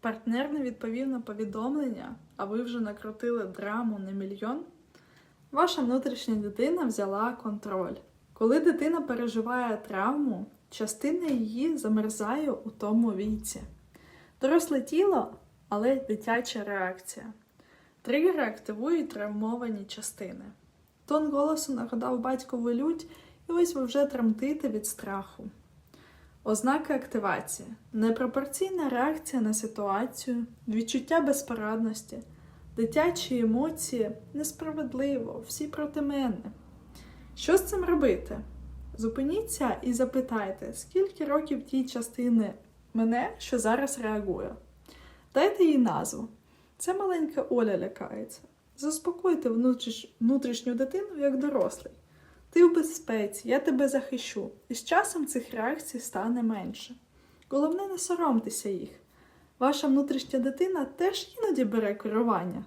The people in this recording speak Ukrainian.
Партнер не відповів на повідомлення, а ви вже накрутили драму на мільйон. Ваша внутрішня дитина взяла контроль. Коли дитина переживає травму, частина її замерзає у тому віці. Доросле тіло, але дитяча реакція. Тригери активують травмовані частини. Тон голосу нагадав батькову лють, і ось ви вже тремтите від страху. Ознаки активації: непропорційна реакція на ситуацію, відчуття безпорадності, дитячі емоції несправедливо, всі проти мене. Що з цим робити? Зупиніться і запитайте, скільки років тій частини мене, що зараз реагує. Дайте їй назву. Це маленька Оля лякається. Заспокойте внутрішню дитину як дорослий. Ти в безпеці, я тебе захищу, і з часом цих реакцій стане менше. Головне, не соромтеся їх. Ваша внутрішня дитина теж іноді бере керування.